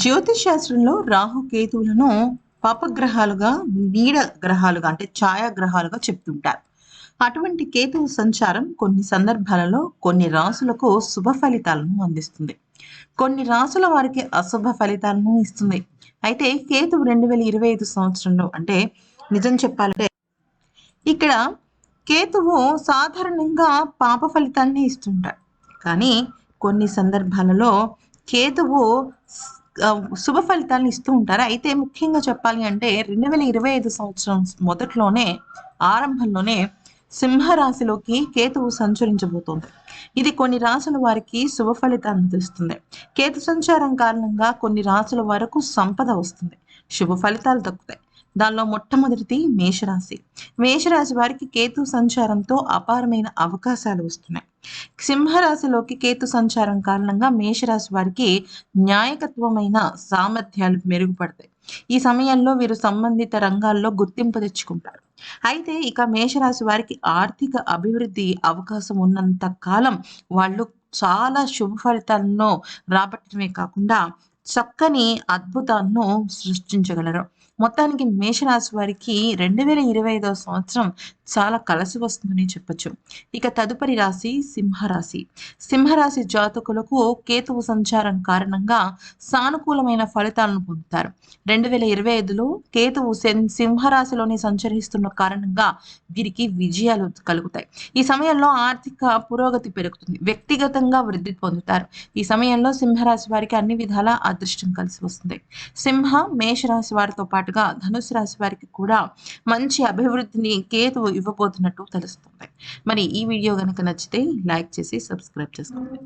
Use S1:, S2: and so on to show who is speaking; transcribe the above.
S1: జ్యోతిష్ శాస్త్రంలో రాహు కేతువులను పాపగ్రహాలుగా నీడ గ్రహాలుగా అంటే ఛాయాగ్రహాలుగా చెప్తుంటారు. అటువంటి కేతువు సంచారం కొన్ని సందర్భాలలో కొన్ని రాసులకు శుభ ఫలితాలను అందిస్తుంది. కొన్ని రాసుల వారికి అశుభ ఫలితాలను ఇస్తుంది. అయితే కేతువు రెండు వేల ఇరవై ఐదు సంవత్సరంలో అంటే నిజం చెప్పాలంటే ఇక్కడ కేతువు సాధారణంగా పాప ఫలితాన్ని ఇస్తుంటాడు. కానీ కొన్ని సందర్భాలలో కేతువు శుభ ఫలితాలను ఇస్తూ ఉంటారు? అయితే ముఖ్యంగా చెప్పాలి అంటే రెండు వేల ఇరవై ఐదు సంవత్సరం మొదట్లోనే ఆరంభంలోనే సింహరాశిలోకి కేతువు సంచరించబోతోంది. ఇది కొన్ని రాసుల వారికి శుభ ఫలితాలను తెస్తుంది కేతు సంచారం కారణంగా కొన్ని రాసుల వరకు సంపద వస్తుంది. శుభ ఫలితాలు దక్కుతాయి. దానిలో మొట్టమొదటిది మేషరాశి. మేషరాశి వారికి కేతు సంచారంతో అపారమైన అవకాశాలు వస్తున్నాయి. సింహరాశిలోకి కేతు సంచారం కారణంగా మేషరాశి వారికి న్యాయకత్వమైన సామర్థ్యాలు మెరుగుపడతాయి. ఈ సమయంలో వీరు సంబంధిత రంగాల్లో గుర్తింపు తెచ్చుకుంటారు. అయితే ఇక మేషరాశి వారికి ఆర్థిక అభివృద్ధి అవకాశం ఉన్నంత కాలం వాళ్ళు చాలా శుభ ఫలితాలను రాబట్టడమే కాకుండా చక్కని అద్భుతాలను సృష్టించగలరు. మొత్తానికి మేషరాశి వారికి రెండు వేల ఇరవై ఐదవ సంవత్సరం చాలా కలిసి వస్తుందని చెప్పొచ్చు. ఇక తదుపరి రాశి సింహరాశి. సింహరాశి జాతకులకు కేతువు సంచారం కారణంగా సానుకూలమైన ఫలితాలను పొందుతారు. రెండు వేల ఇరవై ఐదులో కేతువు సింహరాశిలోని సంచరిస్తున్న కారణంగా వీరికి విజయాలు కలుగుతాయి. ఈ సమయంలో ఆర్థిక పురోగతి పెరుగుతుంది. వ్యక్తిగతంగా వృద్ధి పొందుతారు. ఈ సమయంలో సింహరాశి వారికి అన్ని విధాల అదృష్టం కలిసి వస్తుంది సింహ మేషరాశి వారితో పాటు పాటుగా ధనుసు రాశి వారికి కూడా మంచి అభివృద్ధిని కేతువు ఇవ్వబోతున్నట్టు తెలుస్తుంది. మరి ఈ వీడియో కనుక నచ్చితే లైక్ చేసి సబ్స్క్రైబ్ చేసుకోండి.